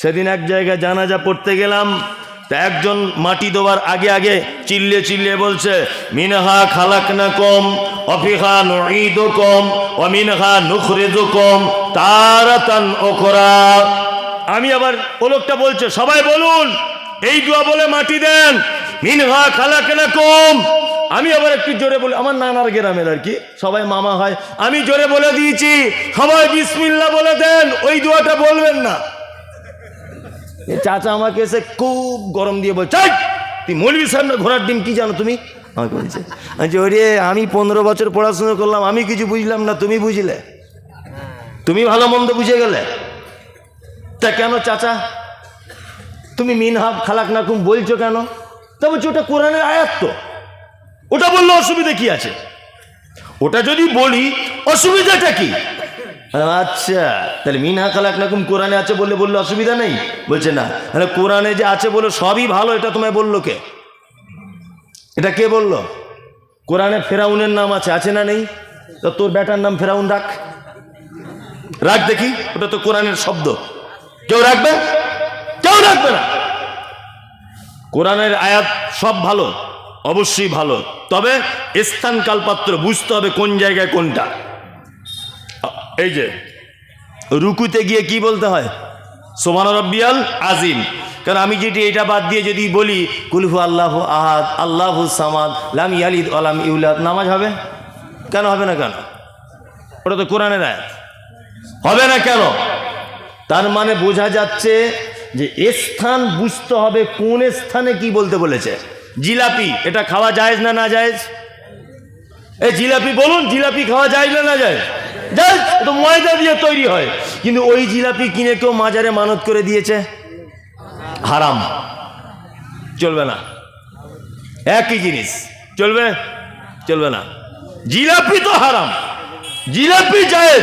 সেদিন এক জায়গায় জানাজা পড়তে গেলাম, তা একজন মাটি দেওয়ার আগে আগে চিল্লে চিল্লে বলছে, মিনহা খালাক না কম অফিহা নঈদ কম অমিনহা নুখরেজ কম তারাতান ওখরা আমি আবার ও লোকটা বলছে, সবাই বলুন, এই দোয়া বলে মাটি দেন, মিনহা খালাক না কম আমি আবার একটু জোরে বলে, আমার নানার গ্রামের আর কি, সবাই মামা হয়। আমি জোরে বলে দিয়েছি, সবাই বিসমিল্লা বলে দেন, ওই দোয়াটা বলবেন না। চাচা আমাকে এসে খুব গরম দিয়ে বলছে "এই, তুই মৌলবি সাহেব না ঘোড়ার ডিম কি জানো তুমি? আমাকে বলছে বলছি, ওরে আমি পনেরো বছর পড়াশোনা করলাম আমি কিছু বুঝলাম না তুমি বুঝলে? তুমি ভালো মন্দ বুঝে গেলে। তা কেন চাচা? তুমি মিনহাব খালাক নাকুম বলছো কেন? তা বলছি ওটা কোরআনের আয়াত তো। ওটা বললে অসুবিধা কি আছে? ওটা যদি বলি অসুবিধাটা কি? আচ্ছা তাহলে মিনহা খালাক নাকুম কোরআনে আছে বললে বললে অসুবিধা নেই? বলছে না। তাহলে কোরআনে যে আছে বলে সবই ভালো, এটা তোমায় বলল কে? এটা কে বলল? কোরআনে ফেরাউনের নাম আছে আছে না নেই? তো তোর বেটার নাম ফেরাউন রাখ। রাখ দেখি, ওটা তো কোরআনের শব্দ। কেউ রাখবে? কেউ রাখবে না। কোরআনের আয়াত সব ভালো, অবশ্যই ভালো। তবে স্থান কালপাত্র, বুঝতে হবে কোন জায়গায় কোনটা। এই যে, রুকুতে গিয়ে কি বলতে হয়? সোমান রব্বিয়াল আজিম কারণ আমি যেটি এটা বাদ দিয়ে যদি বলি কুলহু আল্লাহ আহাদ, আল্লাহ সামাদ, লাম ইয়ালিদ আলাম ইউলাদ, নামাজ হবে? কেন হবে না কেন? ওটা তো কোরআনের আয়াত। হবে না কেন? তার মানে বোঝা যাচ্ছে যে স্থান বুঝতে হবে কোন স্থানে কি বলতে বলেছে। জিলাপি, এটা খাওয়া যায় না না যায় এই জিলাপি বলুন, জিলাপি খাওয়া যায় না না যায় তো ময়দা দিয়ে তৈরি হয়। কিন্তু ওই জিলাপি কিনে কেউ মাজারে মানত করে দিয়েছে? হারাম। চলবে না। একই জিনিস। চলবে? চলবে না। জিলাপি তো হারাম। জিলাপি জায়েজ।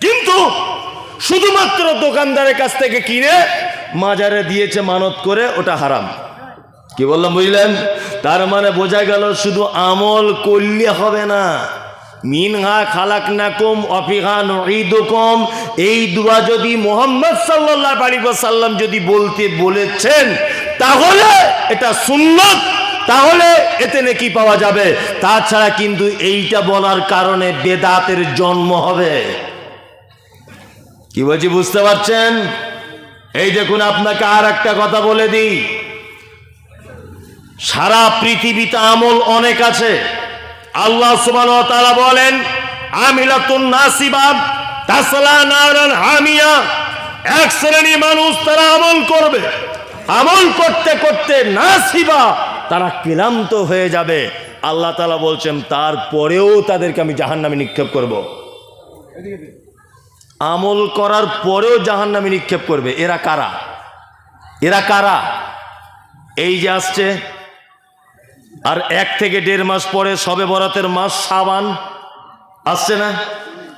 কিন্তু শুধুমাত্র দোকানদারের কাছ থেকে কিনে মাজারে দিয়েছে মানত করে, ওটা হারাম। কি বললাম, বুঝলেন? তার মানে বোঝা গেল শুধু আমল করলে হবে না। মিনহা খালাক নাকুম অফিহা নঈদুকুম। এই দুয়া যদি মোহাম্মদ সাল্লাল্লাহু আলাইহি যদি বলতে বলেছেন, তাহলে এটা সুন্নত। তাহলে এতে নাকি পাওয়া যাবে। তাছাড়া কিন্তু এইটা বলার কারণে বেদাতের জন্ম হবে। কি বলছি, বুঝতে পারছেন? এই দেখুন, আপনাকে আর একটা কথা বলে দিই। সারা পৃথিবীতে আমল অনেক আছে। আল্লাহ সুবহান ওয়া বলেন, আমিলাতুন নাসিবাব এক শ্রেণি মানুষ তারা আমল করবে। আমল করতে করতে নাসিবা, তারা হয়ে যাবে। আল্লাহ তাআলা বলছেন, তারপরেও তাদেরকে আমি জাহান্নামে নিক্ষেপ করব। আমল করার পরেও জাহান্নামে নিক্ষেপ করবে। এরা কারা? এরা কারা? এই যে আসছে আর এক থেকে দেড় মাস পরে সবে বরাতের মাস সাবান আসছে না?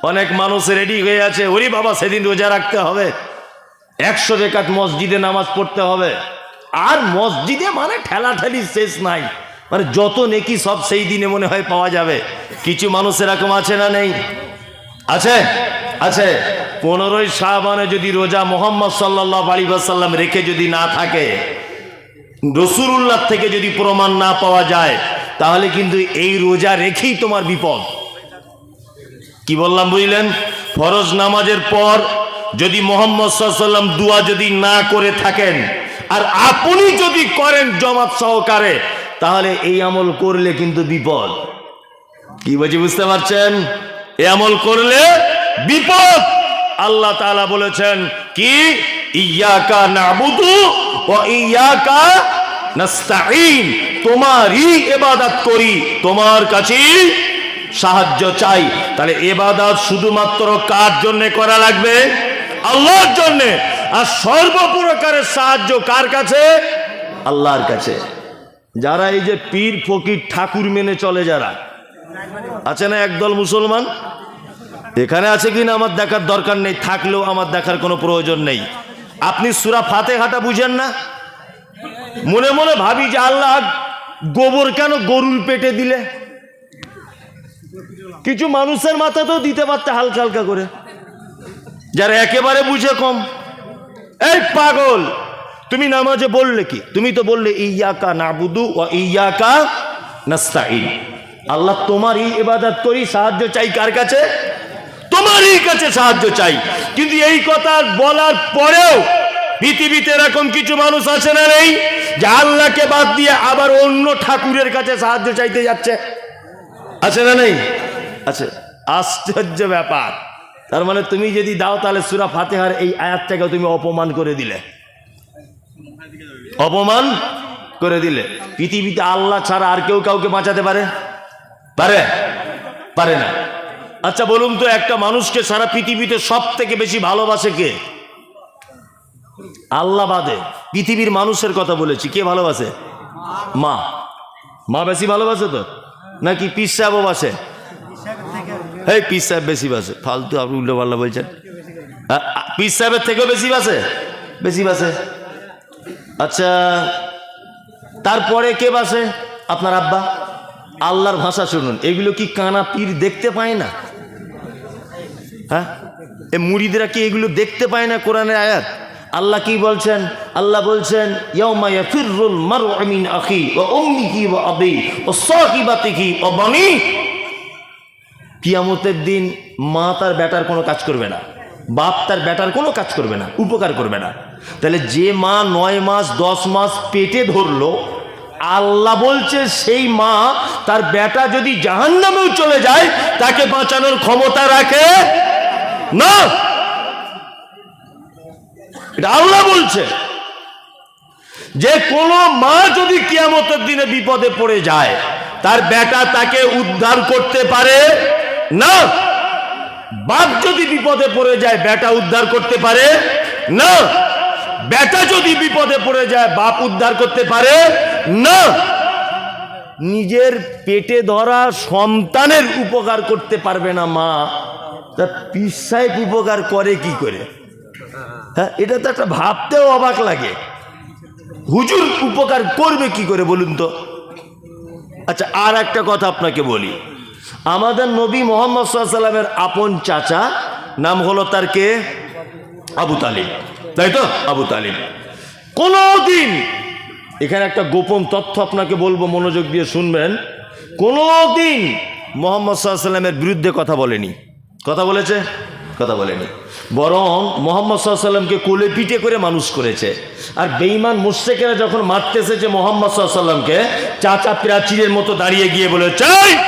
অনেক মানুষ রেডি হয়ে আছে। ওরে বাবা, সেদিন রোজা রাখতে হবে। একশো রেখাত মসজিদে নামাজ পড়তে হবে। আর মসজিদে মানে ঠেলাঠেলি শেষ নাই। মানে যত নেকি সব সেই দিনে মনে হয় পাওয়া যাবে। কিছু মানুষ এরকম আছে না নেই? আছে? আছে। পনেরোই শাহবানে যদি রোজা মোহাম্মদ সাল্লাহ আলী সাল্লাম রেখে যদি না থাকে রসুল্লাহ থেকে যদি প্রমাণ না পাওয়া যায়, তাহলে কিন্তু এই রোজা রেখেই তোমার বিপদ। কি বললাম বুঝলেন? ফরজ নামাজের পর যদি মোহাম্মদ সাল্লাম দুয়া যদি না করে থাকেন, আর আপনি যদি করেন জমাত সহকারে, তাহলে এই আমল করলে কিন্তু বিপদ। কি বলছি, বুঝতে পারছেন? এই আমল করলে বিপদ। আল্লাহ বলেছেন, কি? ইয়াকা নাবুদু ও ইয়াকা নাস্তাইন তোমারই ইবাদত করি, তোমার কাছেই সাহায্য চাই। তাহলে এবাদত শুধুমাত্র কার জন্য করা লাগবে? আল্লাহর জন্য। আর সর্বপ্রকারের সাহায্য কার কাছে? আল্লাহর কাছে। যারা এই যে পীর, ফকির, ঠাকুর মেনে চলে যারা, আছে না একদল মুসলমান? এখানে আছে কিনা আমার দেখার দরকার নেই, থাকলেও আমার দেখার কোনো প্রয়োজন নেই। আপনি সুরা ফাতে হাটা বুঝেন না? মনে মনে ভাবি যে আল্লাহ গোবর কেন গরুর পেটে দিলে? কিছু মানুষের মাথা তো দিতে পারতে হালকা হালকা করে। যারা একেবারে বুঝে কম। এই পাগল, তুমি নামাজে বললে কি? তুমি তো বললে, ইয়াকা নাবুদু ও ইয়াকা নাস্তাইন আল্লাহ, তোমার তোমারই ইবাদত করি, সাহায্য চাই কার কাছে? তোমারই কাছে সাহায্য চাই। কিন্তু এই কথা বলার পরেও পৃথিবীতে এরকম কিছু মানুষ আছে না নেই, যে আল্লাহকে বাদ দিয়ে আবার অন্য ঠাকুরের কাছে সাহায্য চাইতে যাচ্ছে। আছে না নেই? আছে। আশ্চর্য ব্যাপার। তার মানে তুমি যদি দাও, তাহলে সুরা ফাতেহার এই আয়াতটাকে তুমি অপমান করে দিলে। অপমান করে দিলে। পৃথিবীতে আল্লাহ ছাড়া আর কেউ কাউকে বাঁচাতে পারে? পারে? পারে না। আচ্ছা বলুন তো, একটা মানুষকে সারা পৃথিবীতে সব থেকে বেশি ভালোবাসে কে? আল্লাহ বাদে। পৃথিবীর মানুষের কথা বলেছি, কে ভালোবাসে? মা। মা বেশি ভালোবাসে তো? নাকি পিস সাহেবও বাসে? এই পিস সাহেব বেশি বাসে। ফালতু আপনি উল্টো পাল্লা বলছেন পিস সাহেবের থেকেও বেশি বাসে? বেশি বাসে? আচ্ছা তারপরে কে বাসে? আপনার আব্বা। আল্লাহর ভাষা শুনুন। এগুলো কি কানা পীর দেখতে পায় না? হ্যাঁ? এ মুড়িদরা কি এগুলো দেখতে পায় না কোরআনের আয়াত? আল্লাহ কি বলছেন? আল্লাহ বলছেন বানি। কিয়ামতের দিন মা তার বেটার কোনো কাজ করবে না, বাপ তার বেটার কোনো কাজ করবে না, উপকার করবে না। তাহলে যে মা নয় মাস, দশ মাস পেটে ধরলো, আল্লাহ বলছে সেই মা তার বেটা যদি জাহান্নামেও চলে যায়, তাকে বাঁচানোর ক্ষমতা রাখে না। এটা আল্লাহ বলছে। যে কোনো মা যদি কিয়ামতের দিনে বিপদে পড়ে যায়, তার বেটা তাকে উদ্ধার করতে পারে না। বাপ যদি বিপদে পড়ে যায়, বেটা উদ্ধার করতে পারে না। বেটা যদি বিপদে পড়ে যায়, বাপ উদ্ধার করতে পারে না। নিজের পেটে ধরা সন্তানের উপকার করতে পারবে না মা। তা পিসাইক উপকার করে কি করে? হ্যাঁ এটা তো একটা ভাবতেও অবাক লাগে। হুজুর উপকার করবে কি করে বলুন তো? আচ্ছা আর একটা কথা আপনাকে বলি। আমাদের নবী মোহাম্মদ সাল্লামের আপন চাচা, নাম হলো তার কে? আবু তালিব। তাই তো? আবু তালিব। কোনোদিন, এখানে একটা গোপন তথ্য আপনাকে বলব, মনোযোগ দিয়ে শুনবেন। কোনোদিন মোহাম্মদ সাল্লামের বিরুদ্ধে কথা বলেনি। কথা বলেছে? কথা বলেনি। বরং মোহাম্মদ সাল্লামকে কোলে পিঠে করে মানুষ করেছে। আর বেইমান মুশ্রেকেরা যখন মারতে এসেছে মোহাম্মদ সাল্লামকে চাচা প্রাচীরের মতো দাঁড়িয়ে গিয়ে বলে, চাই!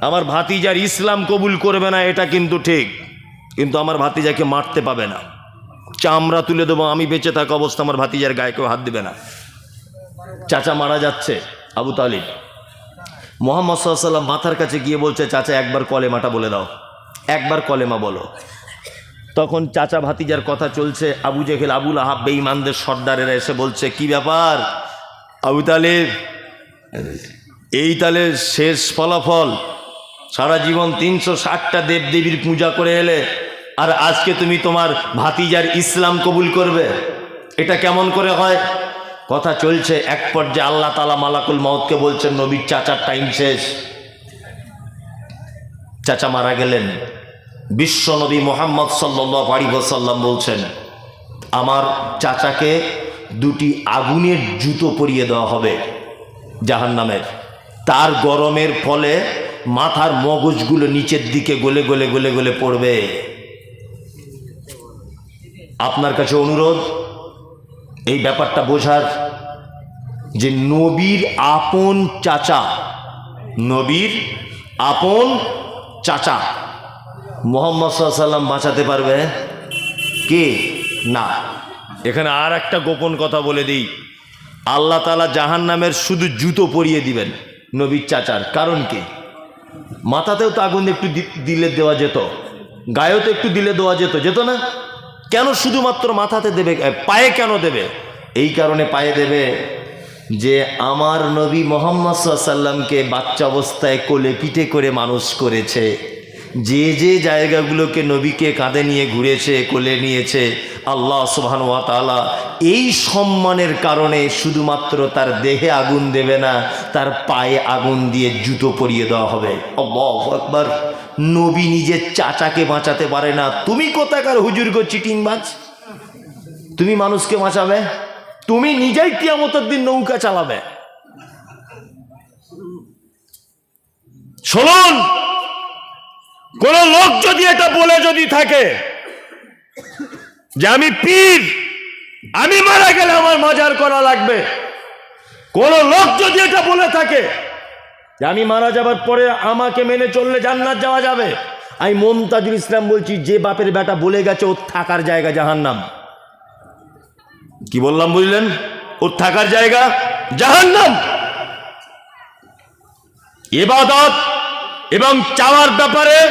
আমার ভাতিজার ইসলাম কবুল করবে না, এটা কিন্তু ঠিক। কিন্তু আমার ভাতিজাকে মারতে পাবে না। চামড়া তুলে দেবো, আমি বেঁচে থাকা অবস্থা আমার ভাতিজার গায়ে কেউ হাত দেবে না। চাচা মারা যাচ্ছে, আবু তালিব। মোহাম্মদ সাল্লাম মাথার কাছে গিয়ে বলছে, চাচা, একবার কলেমাটা বলে দাও। একবার কলেমা বলো। তখন চাচা ভাতিজার কথা চলছে, আবু জেহেল, আবুল আহাব বেঈমানদের সর্দারেরা এসে বলছে, কি ব্যাপার? আবু তালেব, এই তালে শেষ ফলাফল, সারা জীবন তিনশো ষাটটা দেবদেবীর পূজা করে এলে, আর আজকে তুমি তোমার ভাতিজার ইসলাম কবুল করবে? এটা কেমন করে হয়? কথা চলছে, এক পর্যায়ে আল্লাহ তালা মালাকুল মহৎকে বলছেন, নবীর চাচার টাইম শেষ। চাচা মারা গেলেন। বিশ্ব নবী মোহাম্মদ সাল্লাহ আলিবাসাল্লাম বলছেন, আমার চাচাকে দুটি আগুনের জুতো পরিয়ে দেওয়া হবে জাহান নামের তার গরমের ফলে মাথার মগজগুলো নিচের দিকে গলে গলে গলে গলে পড়বে। আপনার কাছে অনুরোধ, এই ব্যাপারটা বোঝার যে নবীর আপন চাচা, নবীর আপন চাচা। মোহাম্মদ সাল্লাম বাঁচাতে পারবে? কে? না। এখানে আর একটা গোপন কথা বলে দিই। আল্লাহ তালা জাহান নামের শুধু জুতো পরিয়ে দিবেন নবীর চাচার। কারণ কি? মাথাতেও তো আগুন একটু দিলে দেওয়া যেত। গায়েও তো একটু দিলে দেওয়া যেত। যেত না? কেন শুধুমাত্র মাথাতে দেবে? পায়ে কেন দেবে? এই কারণে পায়ে দেবে যে আমার নবী মোহাম্মদ সাল্লামকে বাচ্চা অবস্থায় কোলে পিঠে করে মানুষ করেছে। যে যে জায়গাগুলোকে নবীকে কাঁধে নিয়ে ঘুরেছে, কোলে নিয়েছে, আল্লাহ সুবহান ওয়া তাআলা এই সম্মানের কারণে শুধুমাত্র তার দেহে আগুন দেবে না, তার পায়ে আগুন দিয়ে জুতো পরিয়ে দেওয়া হবে। একবার নবী নিজের চাচাকে বাঁচাতে পারে না। তুমি কোথাকার হুজুর গো চিটিংবাজ? তুমি মানুষকে বাঁচাবে? তুমি নিজেই কিয়ামতের দিন নৌকা চালাবে। শুনুন, কোন লোক যদি এটা বলে যদি থাকে যে আমি পীর, আমি মারা গেলে আমার মাজার করা লাগবে। কোন লোক যদি এটা বলে থাকে যে আমি মারা যাবার পরে আমাকে মেনে চললে জান্নাত যাওয়া যাবে, আমি মমতাজুল ইসলাম বলছি, যে বাপের বেটা বলে গেছে ওর থাকার জায়গা জাহান্নাম। কি বললাম বুঝলেন? ওর থাকার জায়গা জাহান্নাম। এবাদত এবং চাওয়ার ব্যাপারে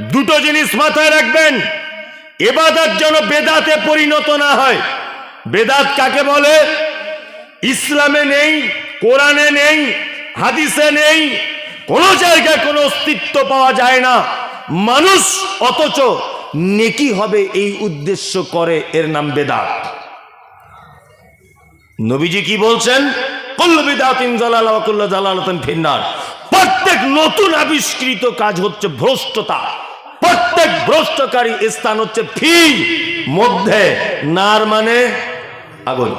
দুটো জিনিস মাথায় রাখবেন। এবাদত যেন বেদাতে পরিণত না হয়। বেদাত কাকে বলে? ইসলামে নেই, কোরআনে নেই, হাদিসে নেই, কোনো জায়গায় কোনো অস্তিত্ব পাওয়া যায় না। মানুষ অথচ নেকি হবে এই উদ্দেশ্য করে এর নাম বেদাত। নবীজি কি বলছেন? প্রত্যেক নতুন আবিষ্কৃত কাজ হচ্ছে ভ্রষ্টতা। প্রত্যেক ভ্রষ্টকারী স্থান হচ্ছে ফি মধ্যে নার মানে আগুন।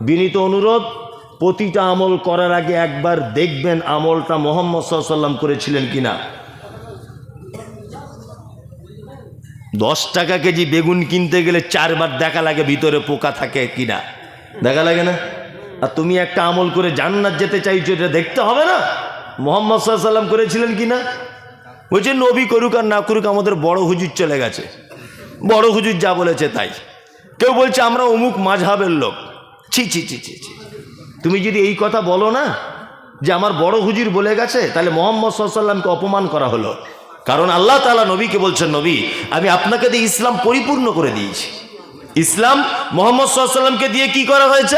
বিনীত অনুরোধ, প্রতিটা আমল করার আগে একবার দেখবেন আমলটা মোহাম্মদ সাল্লাম করেছিলেন কিনা। দশ টাকা কেজি বেগুন কিনতে গেলে চারবার দেখা লাগে ভিতরে পোকা থাকে কিনা। দেখা লাগে না? আর তুমি একটা আমল করে জান্নাত যেতে চাইছো, এটা দেখতে হবে না? মোহাম্মদ সাল্লাম করেছিলেন কিনা বলছে নবী করুক আর না করুক, আমাদের বড় হুজুর চলে গেছে। বড় হুজুর যা বলেছে তাই। কেউ বলছে, আমরা অমুক মাঝহাবের লোক। ছি ছি ছি ছি ছি। তুমি যদি এই কথা বলো না, যে আমার বড় হুজুর বলে গেছে, তাহলে মোহাম্মদ সাল্লামকে অপমান করা হলো। কারণ আল্লাহ তালা নবীকে বলছেন, নবী, আমি আপনাকে দিয়ে ইসলাম পরিপূর্ণ করে দিয়েছি। ইসলাম মোহাম্মদ সাল্লামকে দিয়ে কি করা হয়েছে?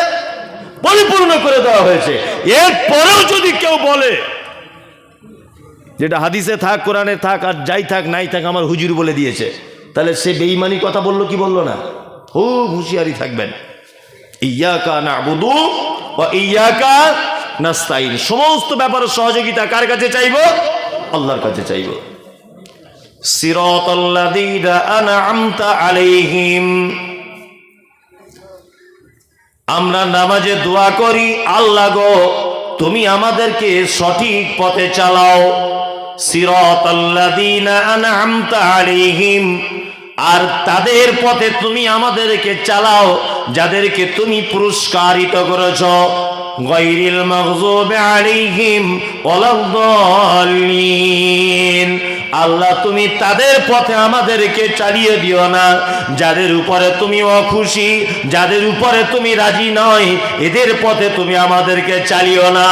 পরিপূর্ণ করে দেওয়া হয়েছে। এরপরেও যদি কেউ বলে, যেটা হাদিসে থাক, কোরআনে থাক, আর যাই থাক, নাই থাক, আমার হুজুর বলে দিয়েছে, তাহলে সে বেইমানি কথা বলল কি বলল না? খুব হুঁশিয়ারি থাকবেন। ইয়াকা নাবুদু ও ইয়াকা নাস্তাইন সমস্ত ব্যাপারের সহযোগিতা কার কাছে চাইব? আল্লাহর কাছে চাইব। সিরাতাল্লাযীনা আনআমতা আলাইহিম। আমরা নামাজে দোয়া করি, আল্লাহ গো, তুমি আমাদেরকে সঠিক পথে চালাও। আর তাদের পথে তুমি আমাদেরকে চালাও, যাদেরকে তুমি পুরস্কারিত করেছ। গৈরিল ওয়ালাদ-দাল্লিন। আল্লাহ, তুমি তাদের পথে আমাদেরকে চালিয়ে দিও না। যাদের উপরে তুমি অখুশি, যাদের উপরে তুমি রাজি নয়, এদের পথে তুমি আমাদেরকে চালিও না।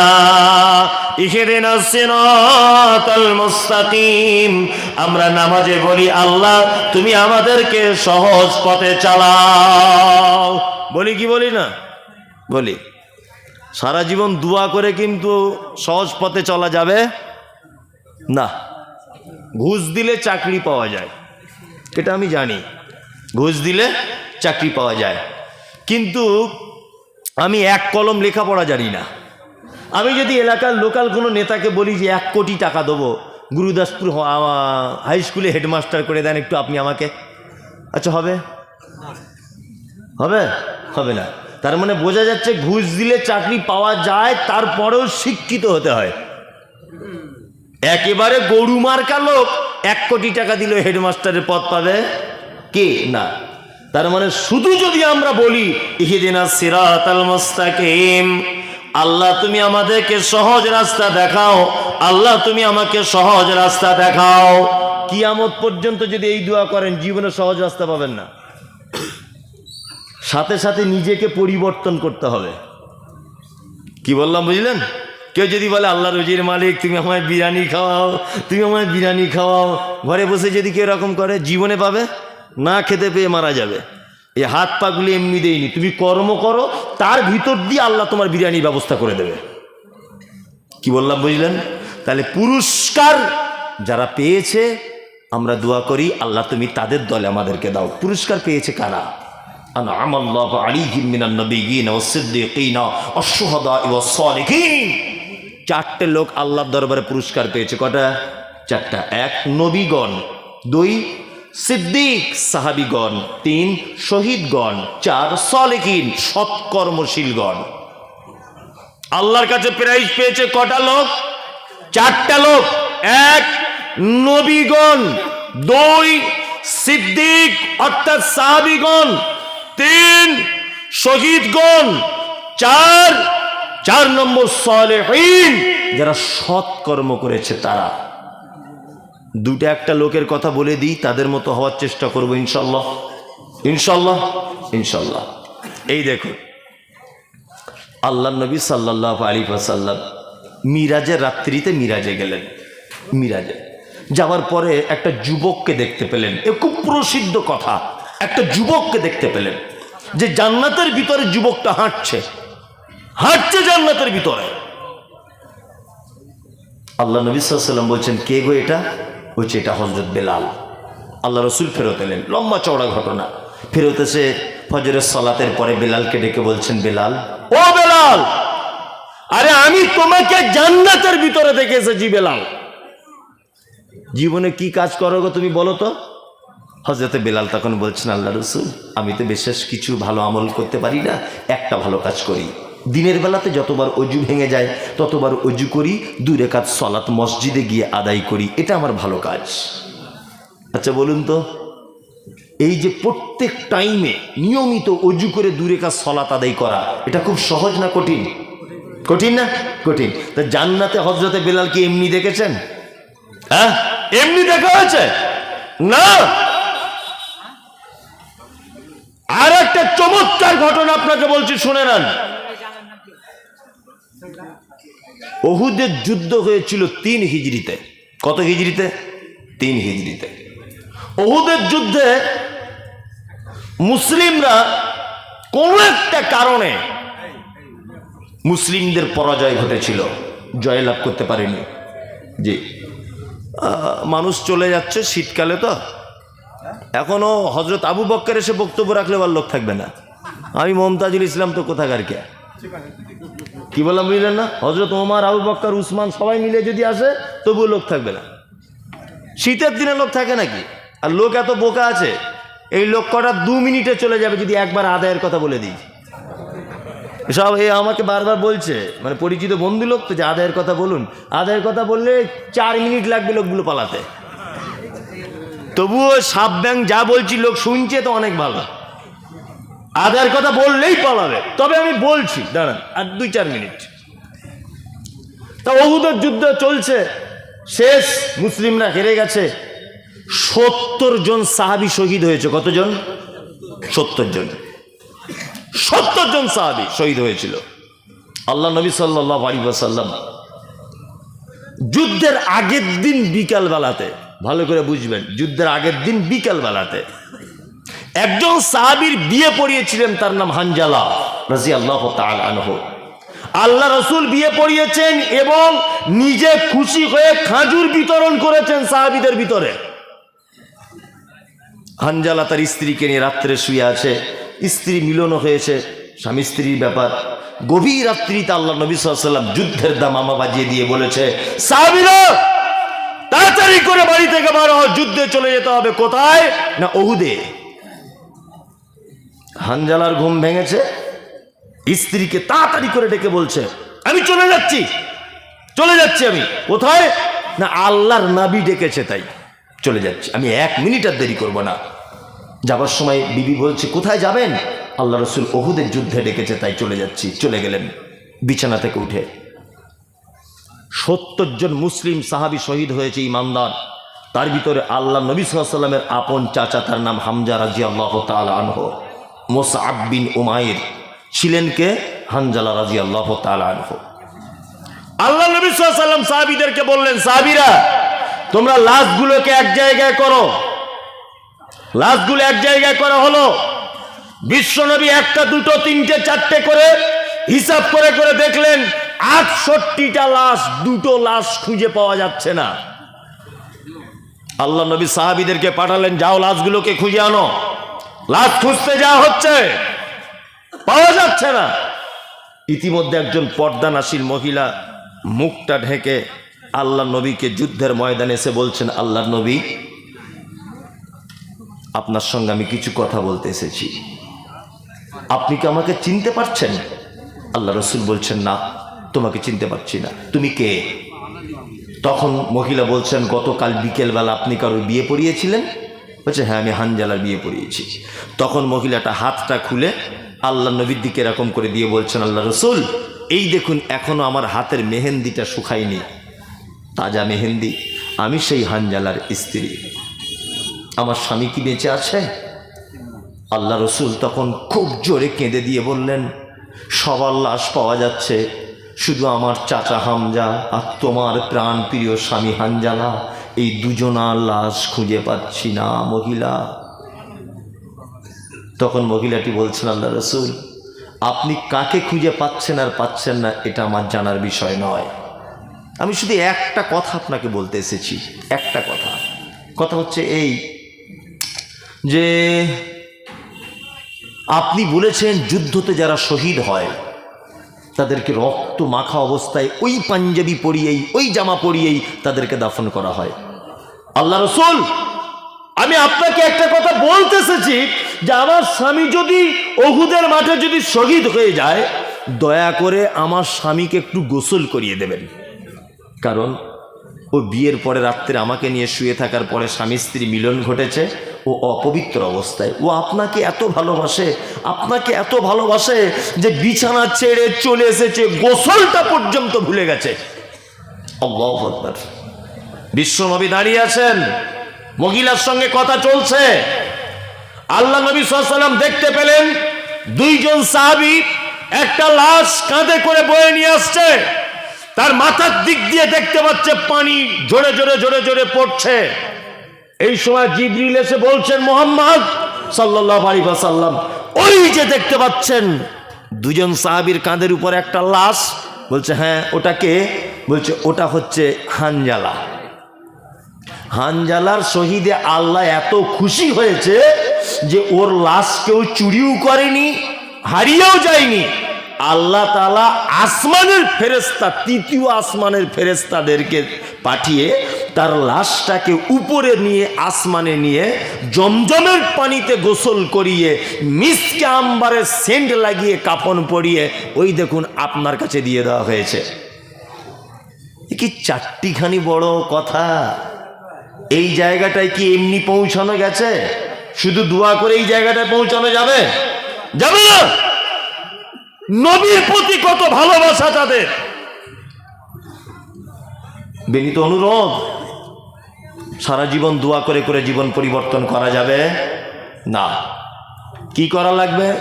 আমরা নামাজে বলি, আল্লাহ, তুমি আমাদেরকে সহজ পথে চালাও। বলি কি বলি না? বলি। সারা জীবন দোয়া করে কিন্তু সহজ পথে চলা যাবে না। ঘুষ দিলে চাকরি পাওয়া যায়। এটা আমি জানি। ঘুষ দিলে চাকরি পাওয়া যায়। কিন্তু আমি এক কলম লেখাপড়া জানি না। আমি যদি এলাকার লোকাল কোনো নেতাকে বলি যে এক কোটি টাকা দেবো, গুরুদাসপুর হাই স্কুলে হেডমাস্টার করে দেন একটু আপনি আমাকে। আচ্ছা হবে? হবে? হবে না। তার মানে বোঝা যাচ্ছে ঘুষ দিলে চাকরি পাওয়া যায়, তারপরেও শিক্ষিত হতে হয়। একেবারে গরু মার্কা লোক এক কোটি টাকা দিল হেডমাস্টারের পদ পাবে? কে? না। তার মানে শুধু যদি আমরা বলি আল্লাহ তুমি আমাদেরকে সহজ রাস্তা দেখাও, আল্লাহ তুমি আমাকে সহজ রাস্তা দেখাও। কিয়ামত পর্যন্ত যদি এই দোয়া করেন, জীবনে সহজ রাস্তা পাবেন না। সাথে সাথে নিজেকে পরিবর্তন করতে হবে। কি বললাম, বুঝলেন? কেউ যদি বলে, আল্লাহ রোজির মালিক, তুমি আমায় বিরিয়ানি খাওয়াও, তুমি আমায় বিরিয়ানি খাওয়াও। ঘরে বসে যদি কেউ এরকম করে, জীবনে পাবে? না খেতে পেয়ে মারা যাবে। এই হাত পাগুলি এমনি দেয়নি। তুমি কর্ম করো, তার ভিতর দিয়ে আল্লাহ তোমার বিরিয়ানির ব্যবস্থা করে দেবে। কি বললাম বুঝলেন? তাহলে পুরস্কার যারা পেয়েছে, আমরা দোয়া করি, আল্লাহ তুমি তাদের দলে আমাদেরকে দাও। পুরস্কার পেয়েছে কারা? আনা হিমিনা নবী গিনা ও সিদ্দিকিনা অসহদা ও চারটে লোক আল্লাহর দরবারে পুরস্কার পেয়েছে। কটা? চারটা। এক, নবীগণ। দুই, সিদ্দিক সাহাবিগণ। তিন, শহীদগণ। চার সলেকিন সৎকর্মশীলগণ আল্লাহর কাছে প্রাইজ পেয়েছে কটা লোক? চারটা লোক। এক, নবীগণ। দুই, সিদ্দিক, অর্থাৎ সাহাবিগণ। তিন, শহীদগণ। চার চার নম্বর সলেহীন, যারা সৎ কর্ম করেছে তারা। দুটো একটা লোকের কথা বলে দিই, তাদের মতো হওয়ার চেষ্টা করব ইনশাল্লাহ। ইনশাল্লাহ ইনশাল্লাহ। এই দেখুন আল্লাহ নবী সাল্লাহ আলী সাল্লাম মিরাজের রাত্রিতে মিরাজে গেলেন। মিরাজে যাওয়ার পরে একটা যুবককে দেখতে পেলেন। এ খুব প্রসিদ্ধ কথা। একটা যুবককে দেখতে পেলেন যে জান্নাতের ভিতরে যুবকটা হাঁটছে। হাঁটছে জান্নাতের ভিতরে। আল্লাহ নবী সাল্লাম বলছেন, কে গো এটা? বলছে, এটা হজরত বেলাল। আল্লাহ রসুল ফেরত এলেন। লম্বা চওড়া ঘটনা। ফেরত এসে ফজরের সালাতের পরে বেলালকে ডেকে বলছেন, বেলাল। ও বেলাল! আরে আমি তোমাকে জান্নাতের ভিতরে দেখে এসেছি, বেলাল। জীবনে কি কাজ করো গো তুমি বলো তো? হজরতে বেলাল তখন বলছেন, আল্লাহ রসুল, আমি তো বিশেষ কিছু ভালো আমল করতে পারি না, একটা ভালো কাজ করি। দিনের বেলাতে যতবার অজু ভেঙে যায়, ততবার অজু করি, দুই রেখাত সলাত মসজিদে গিয়ে আদায় করি। এটা আমার ভালো কাজ। আচ্ছা বলুন তো, এই যে প্রত্যেক টাইমে নিয়মিত অজু করে দূরে কাজ সলাত আদায় করা, এটা খুব সহজ না কঠিন? কঠিন না? কঠিন। তা জান্নাতে হজরতে বেলাল কি এমনি দেখেছেন? হ্যাঁ? এমনি দেখা হয়েছে? না? আর একটা চমৎকার ঘটনা আপনাকে বলছি, শুনে নেন। ওহুদের যুদ্ধ হয়েছিল তিন হিজড়িতে। কত হিজড়িতে? তিন হিজড়িতে। ওহুদের যুদ্ধে মুসলিমরা কোনো একটা কারণে মুসলিমদের পরাজয় ঘটেছিল। জয়লাভ করতে পারেনি। জি। মানুষ চলে যাচ্ছে শীতকালে তো। এখনও হজরত আবু বক্কর এসে বক্তব্য রাখলে আর লোক থাকবে না। আমি মমতাজুল ইসলাম তো কোথাকার কে? কি বললাম বুঝলেন না? হজরত ওমার, আবু বক্কর উসমান সবাই মিলে যদি আসে, তবুও লোক থাকবে না। শীতের দিনে লোক থাকে নাকি? আর লোক এত বোকা আছে, এই লোক কটা দু মিনিটে চলে যাবে যদি একবার আদায়ের কথা বলে দিই। সব এ আমাকে বারবার বলছে মানে পরিচিত বন্ধু লোক তো যে আদায়ের কথা বলুন। আদায়ের কথা বললে চার মিনিট লাগবে লোকগুলো পালাতে। তবুও সাপ ব্যাং যা বলছি লোক শুনছে তো অনেক ভালো। আদায়ের কথা বললেই পালাবে। তবে আমি বলছি, দাঁড়ান, আর দুই চার মিনিট। তা অহুদের যুদ্ধ চলছে, শেষ, মুসলিমরা হেরে গেছে। সত্তর জন সাহাবি শহীদ হয়েছে, কতজন? সত্তর জন। সত্তর জন সাহাবি শহীদ হয়েছিল। আল্লাহ নবী সাল্লাহ আলী সাল্লাম যুদ্ধের আগের দিন বিকাল বেলাতে ভালো করে বুঝবেন, যুদ্ধের আগের দিন বিকাল বেলাতে একজন সাহাবীর বিয়ে পড়িয়েছিলেন, তার নাম হানজালা রাজি আল্লাহ আনহ। আল্লাহ রসুল বিয়ে পড়িয়েছেন এবং নিজে খুশি হয়ে খাজুর বিতরণ করেছেন সাহাবিদের ভিতরে। হানজালা তার স্ত্রীকে নিয়ে রাত্রে শুয়ে আছে, স্ত্রী মিলনও হয়েছে, স্বামী স্ত্রীর ব্যাপার। গভীর রাত্রিতে আল্লাহ নবী সাল্লাম যুদ্ধের দাম আমা বাজিয়ে দিয়ে বলেছে তাড়াতাড়ি করে বাড়ি থেকে বার যুদ্ধে চলে যেতে হবে কোথায়? না ওহুদে। হানজালার ঘুম ভেঙেছে, স্ত্রীকে তাড়াতাড়ি করে ডেকে বলছে, আমি চলে যাচ্ছি চলে যাচ্ছি আমি। কোথায়? না, আল্লাহর নাবি ডেকেছে তাই, চলে যাচ্ছি। আমি এক মিনিট আর দেরি করব না। যাবার সময় বিবি বলছে, কোথায় যাবেন? আল্লাহ রসুল ওহুদের যুদ্ধে ডেকেছে, তাই চলে যাচ্ছি, চলে গেলেন বিছানা থেকে উঠে। সত্তর জন মুসলিম সাহাবি শহীদ হয়েছে ইমানদার। তার ভিতরে আল্লাহ নবী সাল্লামের আপন চাচা, তার নাম হামজা রাজি আল্লাহ আনহ। মোসাব বিন উমায়ের ছিলেন কে? হানজালা রাজি আল্লাহ আল্লাহ নবী সাল্লাম সাহাবিদেরকে বললেন, সাহাবিরা, তোমরা লাশগুলোকে এক জায়গায় করো। লাশগুলো এক জায়গায় করা হলো। বিশ্বনবী একটা, দুটো, তিনটে, চারটে করে হিসাব করে করে দেখলেন আটষট্টিটা লাশ, দুটো লাশ খুঁজে পাওয়া যাচ্ছে না। আল্লাহ নবী সাহাবিদেরকে পাঠালেন, যাও লাশগুলোকে খুঁজে আনো। লাশ খুঁজতে যাওয়া হচ্ছে। পাওয়া যাচ্ছে না। ইতিমধ্যে একজন পর্দানাশীল মহিলা মুখটা ঢেকে আল্লাহ নবীকে যুদ্ধের ময়দানে এসে বলছেন আল্লাহ নবী, আপনার সঙ্গে আমি কিছু কথা বলতে এসেছি। আপনি কি আমাকে চিনতে পারছেন? আল্লাহ রসুল বলছেন, না, তোমাকে চিনতে পারছি না। তুমি কে? তখন মহিলা বলছেন, গতকাল বিকেলবেলা আপনি কারোর বিয়ে পড়িয়েছিলেন? বলছে হ্যাঁ আমি হানজালার বিয়ে পড়িয়েছি। তখন মহিলাটা হাতটা খুলে আল্লাহ নবীর দিকে এরকম করে দিয়ে বলছেন, আল্লাহ রসুল, এই দেখুন, এখনও আমার হাতের মেহেন্দিটা শুকায়নি। তাজা মেহেন্দি। আমি সেই হানজালার স্ত্রী। আমার স্বামী কি বেঁচে আছে? আল্লাহ রসুল তখন খুব জোরে কেঁদে দিয়ে বললেন, সবার লাশ পাওয়া যাচ্ছে। শুধু আমার চাচা হামজা আর তোমার প্রাণ প্রিয় স্বামী হানজালা। এই দুজনার লাশ খুঁজে পাচ্ছি না, মহিলা। তখন মহিলাটি বলছেন, আল্লাহ রসুল, আপনি কাকে খুঁজে পাচ্ছেন আর পাচ্ছেন না, এটা আমার জানার বিষয় নয়। আমি শুধু একটা কথা আপনাকে বলতে এসেছি, একটা কথা। কথা হচ্ছে এই যে, আপনি বলেছেন যুদ্ধতে যারা শহীদ হয় তাদেরকে রক্ত মাখা অবস্থায় ওই পাঞ্জাবি পরিয়েই, ওই জামা পরিয়েই তাদেরকে দাফন করা হয়। আল্লাহ রসুল, আমি আপনাকে একটা কথা বলতে এসেছি যে আমার স্বামী যদি অহুদের মাঠে যদি শহীদ হয়ে যায়, দয়া করে আমার স্বামীকে একটু গোসল করিয়ে দেবেন। কারণ ও বিয়ের পরে রাত্রে আমাকে নিয়ে শুয়ে থাকার পরে স্বামী স্ত্রী মিলন ঘটেছে। ও অপবিত্র অবস্থায়। ও আপনাকে এত ভালোবাসে, আপনাকে এত ভালোবাসে যে বিছানা ছেড়ে চলে এসেছে, গোসলটা পর্যন্ত ভুলে গেছে। বিশ্বনবী দাঁড়িয়ে আছেন, মহিলার সঙ্গে কথা চলছে। আল্লাহ নবী সাল্লাম দেখতে পেলেন, দুইজন সাহাবি একটা লাশ কাঁধে করে বয়ে নিয়ে আসছে। তার মাথার দিক দিয়ে দেখতে পাচ্ছে পানি জোরে জোরে জোরে জোরে পড়ছে। এই সময় জিবরিল এসে বলছেন, মোহাম্মদ সাল্লাহ আলী সাল্লাম ওই যে দেখতে পাচ্ছেন দুজন সাহাবির কাঁধের উপর একটা লাশ। বলছে হ্যাঁ ওটাকে বলছে, ওটা হচ্ছে হানজালা। হানজালার শহীদে আল্লাহ এত খুশি হয়েছে যে ওর লাশ কেউ চুরিও করেনি, হারিয়েও যায়নি। আল্লাহ তালা আসমানের ফেরেস্তা তৃতীয় আসমানের ফেরেস্তাদেরকে পাঠিয়ে তার লাশটাকে উপরে নিয়ে, আসমানে নিয়ে জমজমের পানিতে গোসল করিয়ে, মিসকে আম্বারের সেন্ট লাগিয়ে, কাফন পরিয়ে, ওই দেখুন আপনার কাছে দিয়ে দেওয়া হয়েছে। কি চারটিখানি বড় কথা? এই জায়গাটায় কি এমনি পৌঁছানো গেছে? শুধু দোয়া করে এই জায়গাটায় পৌঁছানো যাবে? যাবে না! নবীর প্রতি কত ভালোবাসা তাদের। বেনিত অনুরোধ, সারা জীবন দোয়া করে করে জীবন পরিবর্তন করা যাবে? না। কি করা লাগবে?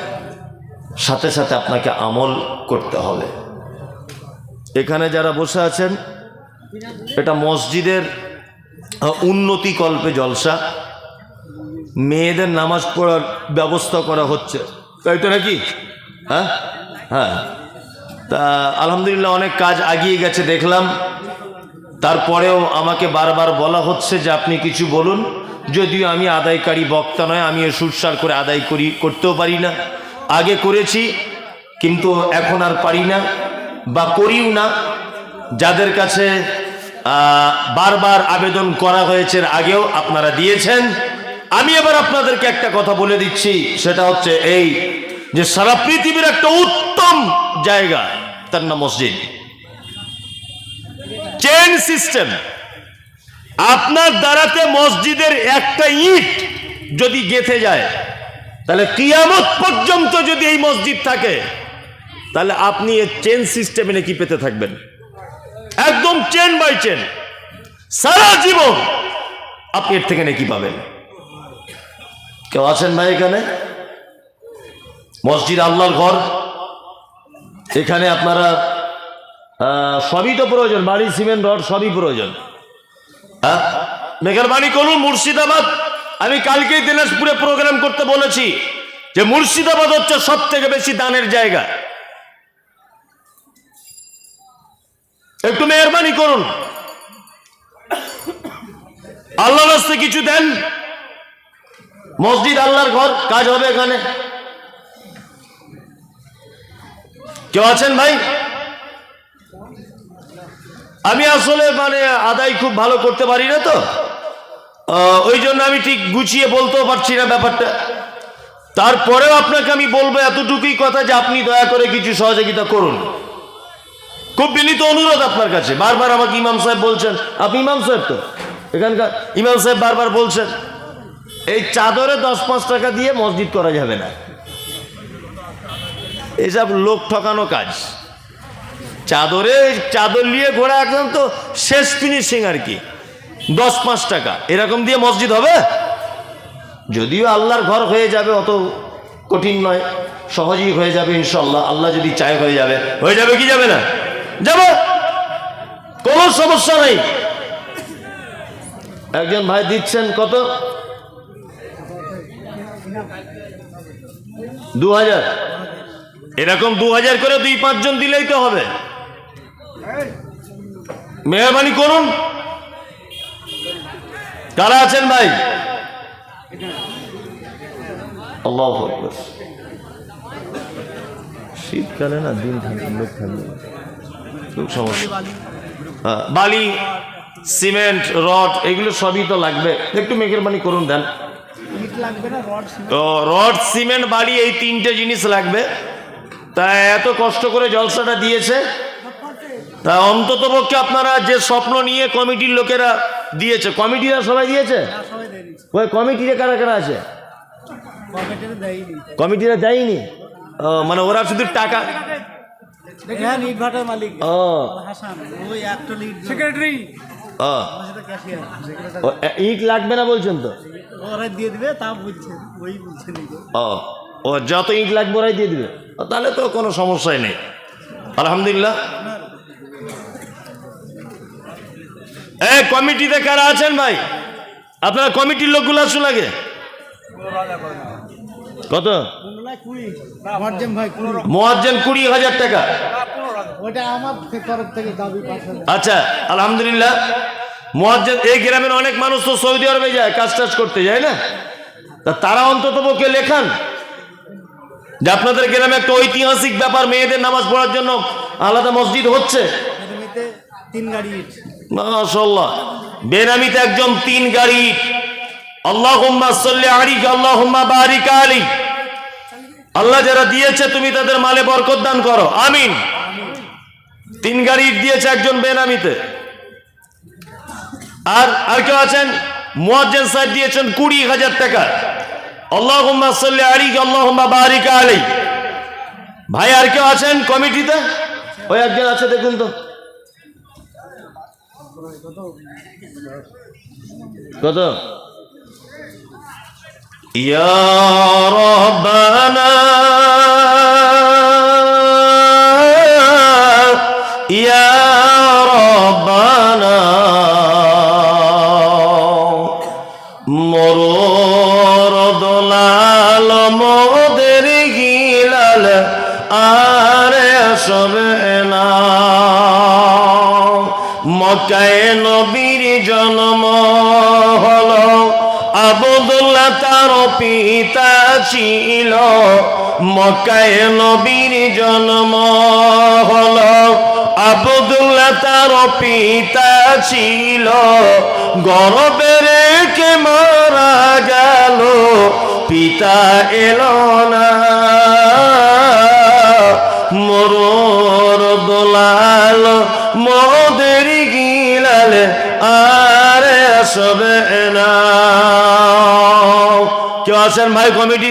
সাথে সাথে আপনাকে আমল করতে হবে। এখানে যারা বসে আছেন, এটা মসজিদের উন্নতি কল্পে জলসা। মেয়েদের নামাজ পড়ার ব্যবস্থা করা হচ্ছে। তাই তো নাকি? হ্যাঁ? হ্যাঁ। তা আলহামদুলিল্লাহ অনেক কাজ আগিয়ে গেছে, দেখলাম। তারপরেও আমাকে বারবার বলা হচ্ছে যে আপনি কিছু বলুন। যদিও আমি আদায়কারী বক্তা নয়, আমিও সুরসার করে আদায় করি, করতেও পারি না। আগে করেছি, কিন্তু এখন আর পারি না বা করিও না। যাদের কাছে বারবার আবেদন করা হয়েছে আগেও আপনারা দিয়েছেন। আমি এবার আপনাদেরকে একটা কথা বলে দিচ্ছি, সেটা হচ্ছে এই যে সারা পৃথিবীর একটা উত্তম জায়গা, তার নাম মসজিদ। চেন সিস্টেম আপনার দ্বারাতে মসজিদের একটা ইট যদি গেথে যায়, তাহলে কিয়ামত পর্যন্ত যদি এই মসজিদ থাকে, তাহলে আপনি এই চেন সিস্টেমে নাকি পেতে থাকবেন। একদম চেন বাই চেন সারা জীবন আপনি এর থেকে নাকি পাবেন। কেউ আছেন ভাই এখানে? মসজিদ আল্লাহর ঘর। এখানে আপনারা সবই তো প্রয়োজন, বাড়ি, সিমেন্ট, রড, সবই প্রয়োজন। হ্যাঁ? করুন, মুর্শিদাবাদ। আমি কালকেই দিনাজপুরে প্রোগ্রাম করতে বলেছি যে মুর্শিদাবাদ হচ্ছে সব থেকে বেশি দানের জায়গা। একটু মেহরবানি করুন। আল্লাহ রাস্তে কিছু দেন। মসজিদ আল্লাহর ঘর, কাজ হবে এখানে। কেউ আছেন ভাই? আমি আসলে মানে আদায় খুব ভালো করতে পারি না তো। ওই জন্য আমি ঠিক গুছিয়ে বলতেও পারছি না ব্যাপারটা। তারপরেও আপনাকে আমি বলব এতটুকুই কথা যে আপনি দয়া করে কিছু সহযোগিতা করুন। খুব বিনীত অনুরোধ আপনার কাছে। বারবার আমাকে ইমাম সাহেব বলছেন। আপনি ইমাম সাহেব তো? এখানকার ইমাম সাহেব বারবার বলছেন, এই চাদরে দশ পাঁচ টাকা দিয়ে মসজিদ করা যাবে না। এসব লোক ঠকানো কাজ। চাদরে চাদর নিয়ে ঘোরা একদম তো শেষ ফিনিশিং আর কি। দশ পাঁচ টাকা। এরকম দিয়ে মসজিদ হবে? যদিও আল্লাহর ঘর হয়ে যাবে, অত কঠিন নয়, সহজেই হয়ে যাবে ইনশাল্লাহ আল্লাহ যদি চায় হয়ে যাবে। হয়ে যাবে কি যাবে না? যাব। কোনো সমস্যা নেই। একজন ভাই দিচ্ছেন কত? দু হাজার এরকম দু হাজার করে দুই পাঁচজন দিলেই তো হবে। মেহরবানি করুন। কারা আছেন ভাই? আল্লাহ শীতকালে না দিন থাকবে লোক থাকবে খুব সমস্যা। হ্যাঁ, বালি সিমেন্ট রড এগুলো সবই তো লাগবে। একটু মেহরবানি করুন দেন। রড সিমেন্ট বালি এই তিনটে জিনিস লাগবে। তা এত কষ্ট করে জলসাটা দিয়েছে? তা অন্তত পক্ষে আপনারা যে স্বপ্ন নিয়ে কমিটির লোকেরা দিয়েছে কমিটিরা সবাই দিয়েছে? ওই কমিটিরে কারা কারা আছে? কমিটিরা দেয়নি? ও, মানে ওরা শুধু টাকা হ্যাঁ ইট লাগবে না বলছেন তো? ওরা দিয়ে দিবে তা বলছে ওই বলছে ও। ও যত ইট লাগবে ওরাই দিয়ে দিবে। তাহলে তো কোনো সমস্যাই নেই। আলহামদুলিল্লাহ। এ কমিটিতে কারা আছেন ভাই? আপনারা কমিটির লোকগুলো আসুন আগে। কত? মোয়াজ্জেন কুড়ি। হাজার টাকা। আচ্ছা আলহামদুলিল্লাহ। মোয়াজ্জেন এই গ্রামের অনেক মানুষ তো সৌদি আরবে যায় কাজ টাজ করতে যায় না? তা তারা অন্তত পক্ষে লেখান? যে আপনাদের গ্রামে একটা ঐতিহাসিক ব্যাপার মেয়েদের নামাজ পড়ার জন্য আলাদা মসজিদ হচ্ছে? মাশাল্লাহ বেনামিতে একজন তিন গাড়ি আল্লাহ সাল্লি আলিক আল্লাহ বারিক আলী আল্লাহ যারা দিয়েছে তুমি তাদের মালে বরকত দান করো। আমিন। তিন গাড়ি ইট দিয়েছে একজন বেনামিতে। আর আর কেউ আছেন? মুয়াজ্জেন সাহেব দিয়েছেন কুড়ি হাজার টাকা। আল্লাহ সাল্লি আলিক আল্লাহ বারিক আলী ভাই, আর কেউ আছেন কমিটিতে? ওই একজন আছে, দেখুন তো। কত? ইয়া রব্বানা মক্কায় নবীর জন্ম হল। আবদুল্লাহ তার পিতা ছিল। গরবের কে মারা গেল। পিতা এল না। মোর দোলাল, মোদের গিলাল, আরে সবে না। কেউ আছেন? ভাই, কমিটি